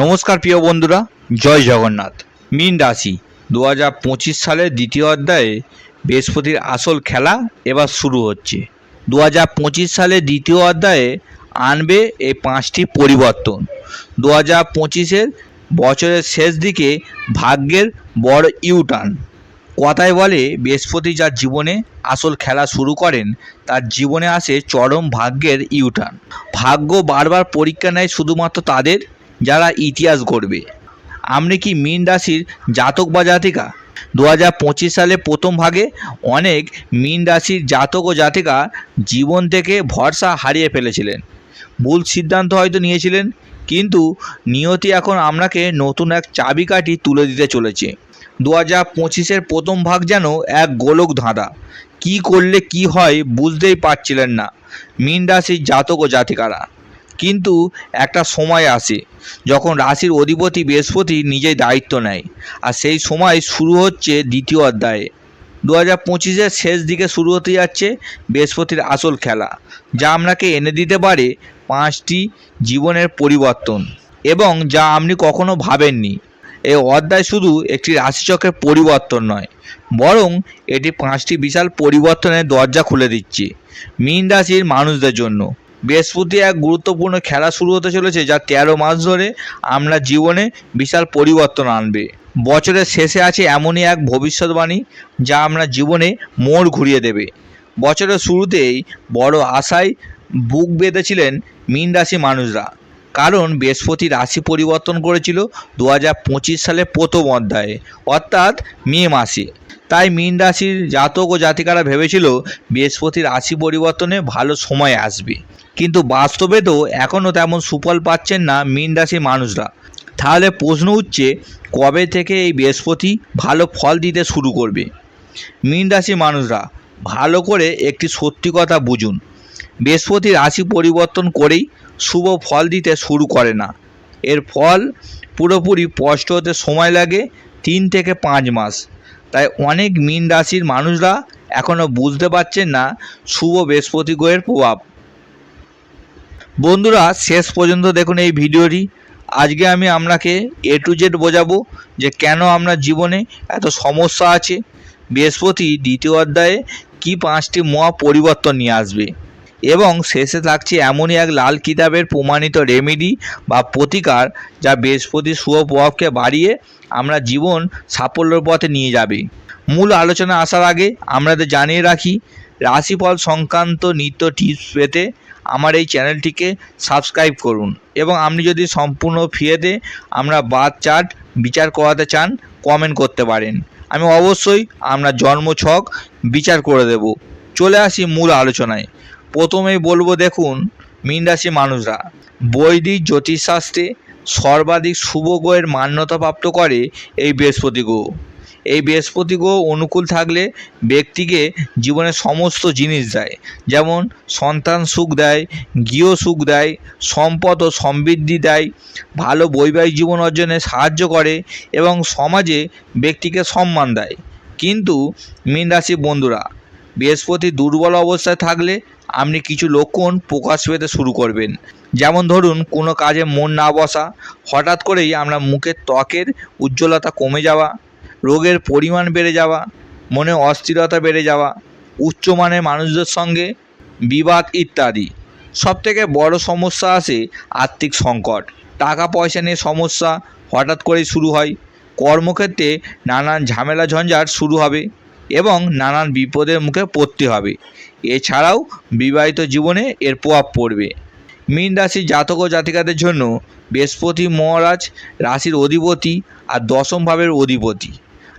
নমস্কার প্রিয় বন্ধুরা, জয় জগন্নাথ। মিন রাশি দু হাজার পঁচিশ সালের দ্বিতীয় অধ্যায়ে বৃহস্পতির আসল খেলা এবার শুরু হচ্ছে। দু হাজার পঁচিশ সালের দ্বিতীয় অধ্যায়ে আনবে এই পাঁচটি পরিবর্তন। দু হাজার পঁচিশের বছরের শেষ দিকে ভাগ্যের বড় ইউটার্ন কথায় বলে, বৃহস্পতি যার জীবনে আসল খেলা শুরু করেন, তার জীবনে আসে চরম ভাগ্যের ইউটার্ন ভাগ্য বারবার পরীক্ষা নেয় শুধুমাত্র তাদের যারা ইতিহাস গড়বে। আপনি কি মীন রাশির জাতক বা জাতিকা? দু হাজার পঁচিশ সালে প্রথম ভাগে অনেক মীন রাশির জাতক ও জাতিকা জীবন থেকে ভরসা হারিয়ে ফেলেছিলেন। ভুল সিদ্ধান্ত হয়তো নিয়েছিলেন, কিন্তু নিয়তি এখন আপনাকে নতুন এক চাবিকাঠি তুলে দিতে চলেছে। দু হাজার পঁচিশের প্রথম ভাগ যেন এক গোলক ধাঁধা। কি করলে কি হয় বুঝতেই পারছিলেন না মীন রাশির জাতক ও জাতিকারা। কিন্তু একটা সময় আসে যখন রাশির অধিপতি বৃহস্পতি নিজেই দায়িত্ব নেয়। আর সেই সময় শুরু হচ্ছে দ্বিতীয় অধ্যায়ে। দু হাজার পঁচিশের শেষ দিকে শুরু হতে যাচ্ছে বৃহস্পতির আসল খেলা, যা আপনাকে এনে দিতে পারে পাঁচটি জীবনের পরিবর্তন এবং যা আপনি কখনো ভাবেননি। এই অধ্যায় শুধু একটি রাশিচক্রের পরিবর্তন নয়, বরং এটি পাঁচটি বিশাল পরিবর্তনের দরজা খুলে দিচ্ছে মীন রাশির মানুষদের জন্য। বৃহস্পতি এক গুরুত্বপূর্ণ খেলা শুরু হতে চলেছে যা তেরো মাস ধরে আমরা জীবনে বিশাল পরিবর্তন আনবে। বছরের শেষে আছে এমনই এক ভবিষ্যৎবাণী যা আমরা জীবনে মোড় ঘুরিয়ে দেবে। বছরের শুরুতেই বড় আশায় বুক বেঁধেছিলেন মীন রাশি মানুষরা। কারণ বৃহস্পতি রাশি পরিবর্তন করেছিল দু সালের প্রথম অধ্যায়ে, অর্থাৎ মে মাসে। তাই মীন রাশির জাতক ও জাতিকারা ভেবেছিল বৃহস্পতির রাশি পরিবর্তনে ভালো সময় আসবে। কিন্তু বাস্তবে তো এখনও তেমন সুফল পাচ্ছেন না মীন রাশির মানুষরা। তাহলে প্রশ্ন উঠছে, কবে থেকে এই বৃহস্পতি ভালো ফল দিতে শুরু করবে? মীন রাশির মানুষরা, ভালো করে একটি সত্যি কথা বুঝুন। বৃহস্পতি রাশি পরিবর্তন করেই শুভ ফল দিতে শুরু করে না। এর ফল পুরোপুরি স্পষ্ট হতে সময় লাগে তিন থেকে পাঁচ মাস। তাই অনেক মীন রাশির মানুষরা এখনও বুঝতে পারছেন না শুভ বৃহস্পতি গ্রহের প্রভাব। বন্ধুরা, শেষ পর্যন্ত দেখুন এই ভিডিওটি। আজকে আমি আপনাকে এ টু জেড বোঝাবো যে কেন আপনার জীবনে এত সমস্যা আছে। বৃহস্পতি দ্বিতীয় অধ্যায়ে কি পাঁচটি মহা পরিবর্তন নিয়ে আসবে। এবং শেষে থাকছে এমনই এক লাল কিতাবের প্রমাণিত রেমেডি বা প্রতিকার যা বৃহস্পতির শুভ প্রভাবকে বাড়িয়ে আমরা জীবন সাফল্যের পথে নিয়ে যাবে। মূল আলোচনা আসার আগে আমাদের জানিয়ে রাখি, রাশিফল সংক্রান্ত নিত্য টিপস পেতে আমার এই চ্যানেলটিকে সাবস্ক্রাইব করুন এবং আপনি যদি সম্পূর্ণ ফ্রিতে আমরা বাদ চার্ট বিচার করাতে চান কমেন্ট করতে পারেন। আমি অবশ্যই আমরা জন্ম ছক বিচার করে দেব। চলে আসি মূল আলোচনায়। প্রথমেই বলব দেখুন, মীন রাশি মানুষরা, বৈদিক জ্যোতিষশাস্ত্রে সর্বাধিক শুভ গ্রহের মান্যতাপ্রাপ্ত করে এই বৃহস্পতি গ্রহ। এই বৃহস্পতি গ্রহ অনুকূল থাকলে ব্যক্তিকে জীবনের সমস্ত জিনিস দেয়, যেমন সন্তান সুখ দেয়, গৃহ সুখ দেয়, সম্পদ ও সমৃদ্ধি দেয়, ভালো বৈবাহিক জীবন অর্জনে সাহায্য করে এবং সমাজে ব্যক্তিকে সম্মান দেয়। কিন্তু মীন রাশির বন্ধুরা বৃহস্পতি দুর্বল অবস্থায় থাকলে আপনি কিছু লক্ষণ প্রকাশ পেতে শুরু করবেন। যেমন ধরুন, কোনো কাজে মন না বসা, হঠাৎ করেই আমরা মুখের ত্বকের উজ্জ্বলতা কমে যাওয়া, রোগের পরিমাণ বেড়ে যাওয়া, মনে অস্থিরতা বেড়ে যাওয়া উচ্চমানের মানুষদের সঙ্গে বিবাদ ইত্যাদি। সবথেকে বড় সমস্যা আসে আর্থিক সংকট। টাকা পয়সা নিয়ে সমস্যা হঠাৎ করেই শুরু হয়। কর্মক্ষেত্রে নানান ঝামেলা ঝঞ্ঝাট শুরু হবে। এবং নানান বিপদের মুখে পড়তে হবে। এছাড়াও বিবাহিত জীবনে এর প্রভাব পড়বে। মীন রাশির জাতক ও জাতিকাদের জন্য বৃহস্পতি, মহারাজ রাশির অধিপতি আর দশম ভাবের অধিপতি।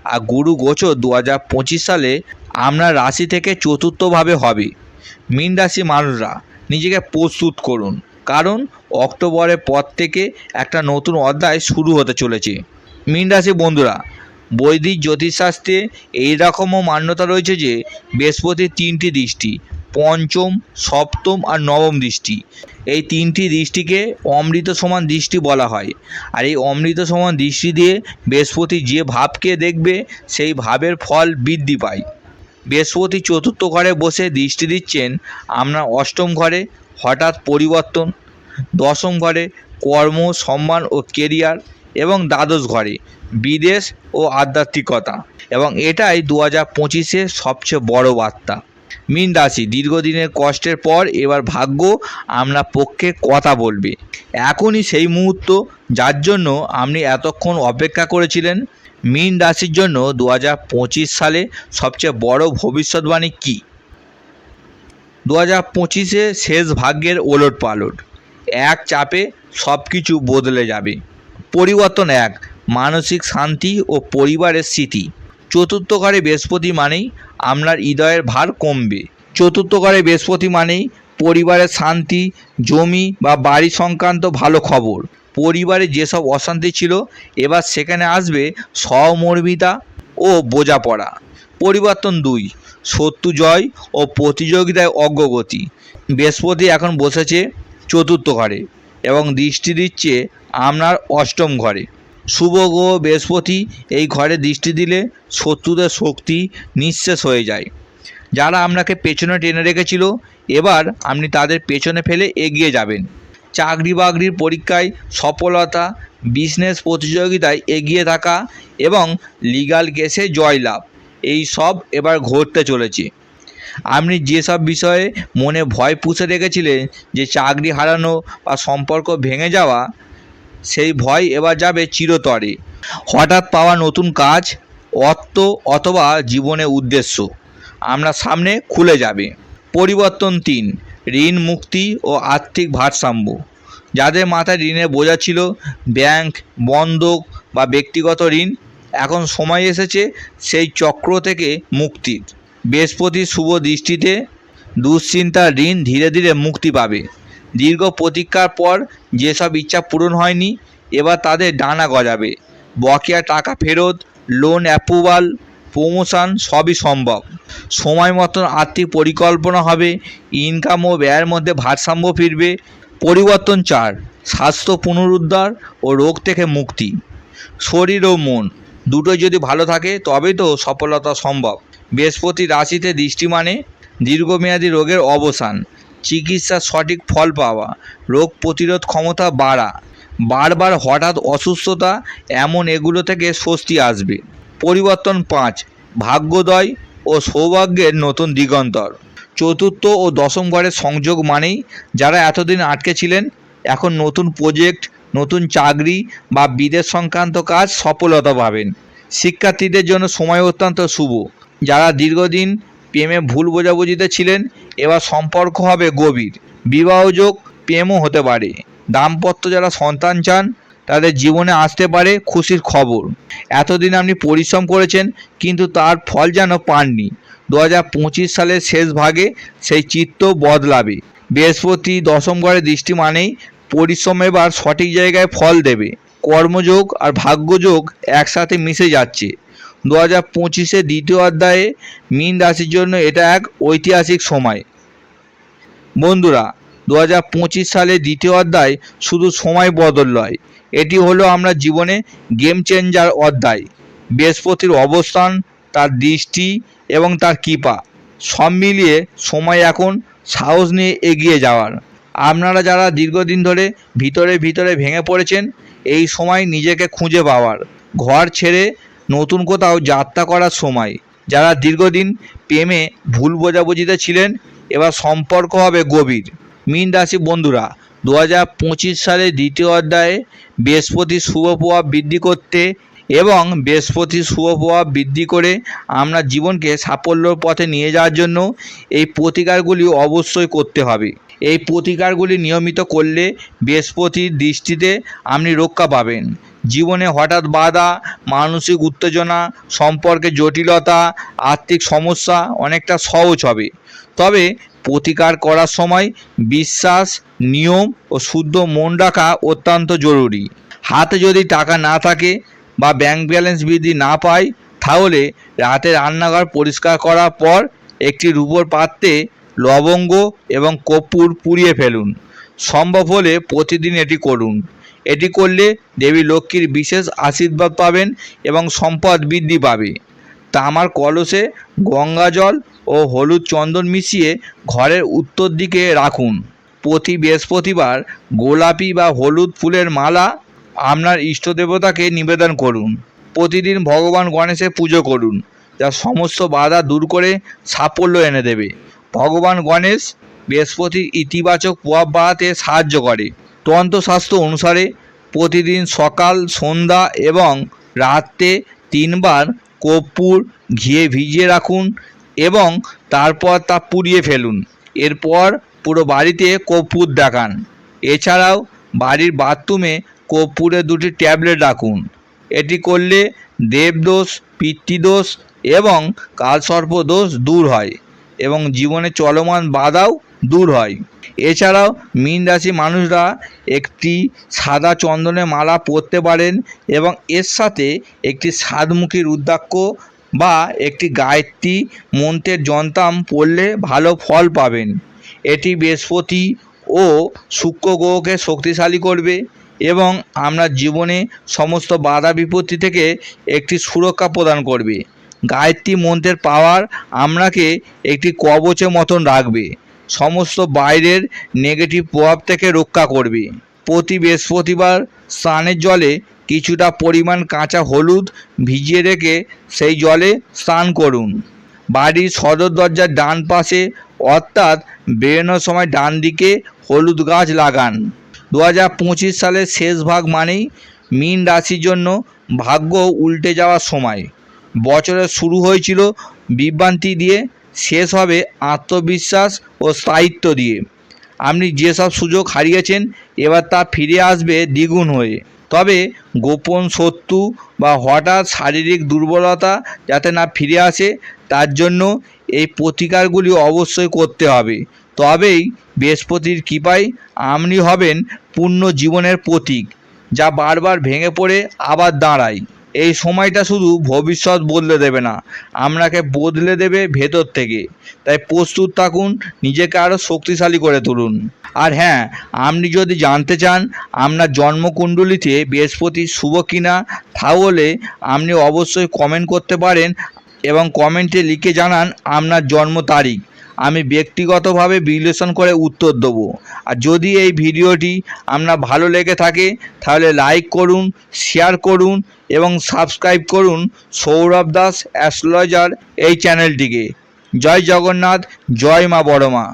আর গুরু গোচর দু হাজার পঁচিশ সালে আপনার রাশি থেকে চতুর্থভাবে হবে। মীন রাশি মানুষরা, নিজেকে প্রস্তুত করুন। কারণ অক্টোবরের পর থেকে একটা নতুন অধ্যায় শুরু হতে চলেছে। মীন রাশি বন্ধুরা বৈদিক জ্যোতিষশাস্ত্রে এই রকমও মান্যতা রয়েছে যে বৃহস্পতির তিনটি দৃষ্টি, পঞ্চম, সপ্তম আর নবম দৃষ্টি। এই তিনটি দৃষ্টিকে অমৃত সমান দৃষ্টি বলা হয়। আর এই অমৃত সমান দৃষ্টি দিয়ে বৃহস্পতি যে ভাবকে দেখবে, সেই ভাবের ফল বৃদ্ধি পায়। বৃহস্পতি চতুর্থ ঘরে বসে দৃষ্টি দিচ্ছেন আপনার অষ্টম ঘরে, হঠাৎ পরিবর্তন। দশম ঘরে কর্ম, সম্মান ও কেরিয়ার এবং দ্বাদশ ঘরে, বিদেশ ও আধ্যাত্মিকতা। এবং এটাই দু হাজার পঁচিশের সবচেয়ে বড় বার্তা। মীন রাশি, দীর্ঘদিনের কষ্টের পর এবার ভাগ্য আপনার পক্ষে কথা বলবে। এখনই সেই মুহূর্ত, যার জন্য আপনি এতক্ষণ অপেক্ষা করেছিলেন। মীন রাশির জন্য দু হাজার পঁচিশ সালে সবচেয়ে বড় ভবিষ্যৎবাণী কী? দু হাজার পঁচিশে শেষ ভাগ্যের ওলট পালট এক চাপে সব কিছু বদলে যাবে। পরিবর্তন এক, মানসিক শান্তি ও পরিবারের স্মৃতি। চতুর্থ ঘরে বৃহস্পতি মানেই আপনার হৃদয়ের ভার কমবে। চতুর্থ ঘরে বৃহস্পতি মানেই পরিবারের শান্তি, জমি বা বাড়ি সংক্রান্ত ভালো খবর। পরিবারে যেসব অশান্তি ছিল, এবার সেখানে আসবে সহমর্মিতা ও বোঝাপড়া। পরিবর্তন দুই, শত্রু জয় ও প্রতিযোগিতায় অগ্রগতি। বৃহস্পতি এখন বসেছে চতুর্থ ঘরে এবং দৃষ্টি দিচ্ছে আপনার অষ্টম ঘরে। শুভ গ্রহ বৃহস্পতি, এই ঘরে দৃষ্টি দিলে শত্রুদের শক্তি নিঃশেষ হয়ে যায়। যারা আপনাকে পেছনে টেনে রেখেছিল, এবার আপনি তাদের পেছনে ফেলে এগিয়ে যাবেন। চাকরি বাকরির পরীক্ষায় সফলতা, বিজনেস প্রতিযোগিতায় এগিয়ে থাকা এবং লিগাল কেসে জয়লাভ, এই সব এবার ঘটতে চলেছে। আপনি যেসব বিষয়ে মনে ভয় পুষে রেখেছিলেন যে চাকরি হারানো বা সম্পর্ক ভেঙে যাওয়া সেই ভয় এবার যাবে চিরতরে। হঠাৎ পাওয়া নতুন কাজ, অর্থ অথবা জীবনের উদ্দেশ্য। আমরা সামনে খুলে যাবে। পরিবর্তন তিন, ঋণ, মুক্তি ও আর্থিক ভারসাম্য। যাদের মাথায় ঋণের বোঝা ছিল, ব্যাংক, বন্ধক বা ব্যক্তিগত ঋণ, এখন সময় এসেছে সেই চক্র থেকে মুক্তির। বৃহস্পতির শুভ দৃষ্টিতে দুশ্চিন্তার ঋণ ধীরে ধীরে মুক্তি পাবে। দীর্ঘ প্রতীক্ষার পর যেসব ইচ্ছা পূরণ হয়নি, এবার তাদের ডানা গজাবে। বকেয়া টাকা ফেরত লোন অ্যাপ্রুভাল প্রমোশন সবই সম্ভব। সময় মতন আর্থিক পরিকল্পনা হবে ইনকাম ও ব্যয়ের মধ্যে ভারসাম্য ফিরবে, পরিবর্তন চার, স্বাস্থ্য পুনরুদ্ধার ও রোগ থেকে মুক্তি। শরীর ও মন, দুটোই যদি ভালো থাকে, তবেই তো সফলতা সম্ভব। বৃহস্পতি রাশিতে দৃষ্টি মানে দীর্ঘমেয়াদী রোগের অবসান। চিকিৎসার সঠিক ফল পাওয়া। রোগ প্রতিরোধ ক্ষমতা বাড়া। বারবার হঠাৎ অসুস্থতা, এমন এগুলো থেকে স্বস্তি আসবে। পরিবর্তন পাঁচ, ভাগ্যোদয় ও সৌভাগ্যের নতুন দিগন্তর। চতুর্থ ও দশম ঘরের সংযোগ মানেই যারা এতদিন আটকে ছিলেন, এখন নতুন প্রজেক্ট, নতুন চাকরি বা বিদেশ সংক্রান্ত কাজ সফলতা পাবেন শিক্ষার্থীদের জন্য সময় অত্যন্ত শুভ। যারা দীর্ঘদিন প্রেমে ভুল বোঝাবুঝিতে ছিলেন, এবার সম্পর্ক হবে গভীর। বিবাহযোগ প্রেমও হতে পারে। দাম্পত্য যারা সন্তান চান, তাদের জীবনে আসতে পারে খুশির খবর। এতদিন আপনি পরিশ্রম করেছেন, কিন্তু তার ফল যেন পাননি। দু হাজার পঁচিশ সালের শেষ ভাগে সেই চিত্ত বদলাবে। বৃহস্পতি দশম ঘরে দৃষ্টি মানেই পরিশ্রম এবার সঠিক জায়গায় ফল দেবে। কর্মযোগ আর ভাগ্যযোগ একসাথে মিশে যাচ্ছে। দু হাজার পঁচিশে দ্বিতীয় অধ্যায়ে মীন রাশির জন্য এটা এক ঐতিহাসিক সময়। বন্ধুরা, দু হাজার পঁচিশ সালে দ্বিতীয় অধ্যায় শুধু সময় বদল নয়, এটি হলো আমরা জীবনে গেম চেঞ্জার অধ্যায়। বৃহস্পতির অবস্থান, তার দৃষ্টি এবং তার কৃপা, সব মিলিয়ে সময় এখন সাহস নিয়ে এগিয়ে যাওয়ার। আপনারা যারা দীর্ঘদিন ধরে ভিতরে ভিতরে ভেঙে পড়েছেন, এই সময় নিজেকে খুঁজে পাওয়ার, ঘর ছেড়ে নতুন কোথাও যাত্রা করার সময়। যারা দীর্ঘদিন প্রেমে ভুল বোঝাবুঝিতে ছিলেন, এবার সম্পর্ক হবে গভীর। মীন রাশি বন্ধুরা দু হাজার পঁচিশ সালের দ্বিতীয় অধ্যায়ে বৃহস্পতির শুভ প্রভাব বৃদ্ধি করতে এবং বৃহস্পতির শুভ প্রভাব বৃদ্ধি করে আমরা জীবনকে সাফল্যর পথে নিয়ে যাওয়ার জন্য এই প্রতিকারগুলি অবশ্যই করতে হবে। এই প্রতিকারগুলি নিয়মিত করলে বৃহস্পতির দৃষ্টিতে আপনি রক্ষা পাবেন। জীবনে হঠাৎ বাধা, মানসিক উত্তেজনা, সম্পর্কে জটিলতা, আর্থিক সমস্যা অনেকটা সহজ হবে। তবে প্রতিকার করার সময় বিশ্বাস, নিয়ম ও শুদ্ধ মন রাখা অত্যন্ত জরুরি। হাতে যদি টাকা না থাকে বা ব্যাংক ব্যালেন্স বৃদ্ধি না পায়, তাহলে রাতে রান্নাঘর পরিষ্কার করার পর একটি রূপোর পাত্রে লবঙ্গ এবং কর্পূর পুড়িয়ে ফেলুন। সম্ভব হলে প্রতিদিন এটি করুন। এটি করলে দেবী লক্ষ্মীর বিশেষ আশীর্বাদ পাবেন এবং সম্পদ বৃদ্ধি পাবে। তামার কলসে গঙ্গা জল ও হলুদ চন্দন মিশিয়ে ঘরের উত্তর দিকে রাখুন। প্রতি বৃহস্পতিবার গোলাপি বা হলুদ ফুলের মালা আপনার ইষ্ট দেবতাকে নিবেদন করুন। প্রতিদিন ভগবান গণেশের পুজো করুন, যা সমস্ত বাধা দূর করে সাফল্য এনে দেবে। ভগবান গণেশ বৃহস্পতির ইতিবাচক প্রভাব বাড়াতে সাহায্য করে। তন্ত্রশাস্ত্র অনুসারে প্রতিদিন সকাল, সন্ধ্যা এবং রাত্রে তিনবার কর্পূর ঘিয়ে ভিজিয়ে রাখুন এবং তারপর তা পুড়িয়ে ফেলুন। এরপর পুরো বাড়িতে কর্পূর দেখান। এছাড়াও বাড়ির বাথরুমে কর্পূরের দুটি ট্যাবলেট রাখুন। এটি করলে দেবদোষ, পিতৃদোষ এবং কালসর্প দোষ দূর হয় এবং জীবনে চলমান বাধাও দূর হয়। এছাড়াও মীন রাশি মানুষরা একটি সাদা চন্দনের মালা পরতে পারেন এবং এর সাথে একটি সাতমুখী রুদ্রাক্ষ বা একটি গায়ত্রী মন্ত্রের যন্ত্রাম পড়লে ভালো ফল পাবেন। এটি বৃহস্পতি ও শুক্র গ্রহকে শক্তিশালী করবে এবং আপনার জীবনে সমস্ত বাধা বিপত্তি থেকে একটি সুরক্ষা প্রদান করবে। গায়ত্রী মন্ত্রের পাওয়ার আপনাকে একটি কবচের মতন রাখবে। সমস্ত বাইরের নেগেটিভ প্রভাব থেকে রক্ষা করবে। প্রতি বৃহস্পতিবার স্নানের জলে কিছুটা পরিমাণ কাঁচা হলুদ ভিজিয়ে রেখে সেই জলে স্নান করুন। বাড়ির সদর দরজার ডান পাশে অর্থাৎ বেরোনোর সময় ডান দিকে হলুদ গাছ লাগান। দু হাজার পঁচিশ সালের শেষ ভাগ মানেই মীন রাশির জন্য ভাগ্য উল্টে যাওয়ার সময়। বছরের শুরু হয়েছিল বিভ্রান্তি দিয়ে শেষ হবে আত্মবিশ্বাস ও স্থায়িত্ব দিয়ে। আপনি যেসব সুযোগ হারিয়েছেন, এবার তা ফিরে আসবে দ্বিগুণ হয়ে। তবে গোপন শত্রু বা হঠাৎ শারীরিক দুর্বলতা যাতে না ফিরে আসে, তার জন্য এই প্রতিকারগুলি অবশ্যই করতে হবে। তবেই বৃহস্পতির কৃপায় আপনি হবেন পূর্ণ জীবনের প্রতীক, যা বারবার ভেঙে পড়ে আবার দাঁড়ায়। এই সময়টা শুধু ভবিষ্যৎ বদলে দেবে না আপনাকে বদলে দেবে ভেতর থেকে। তাই প্রস্তুত থাকুন, নিজেকে আরও শক্তিশালী করে তুলুন। আর হ্যাঁ আপনি যদি জানতে চান আপনার জন্মকুণ্ডলিতে বৃহস্পতি শুভ কিনা, তাহলে আপনি অবশ্যই কমেন্ট করতে পারেন এবং কমেন্টে লিখে জানান আপনার জন্ম তারিখ। আমি ব্যক্তিগতভাবে বিশ্লেষণ করে উত্তর দেবো। আর যদি এই ভিডিওটি আপনার ভালো লেগে থাকে, তাহলে লাইক করুন শেয়ার করুন এবং সাবস্ক্রাইব করুন সৌরভ দাস অ্যাস্ট্রোলজার এই চ্যানেলটিকে জয় জগন্নাথ, জয় মা বড়মা।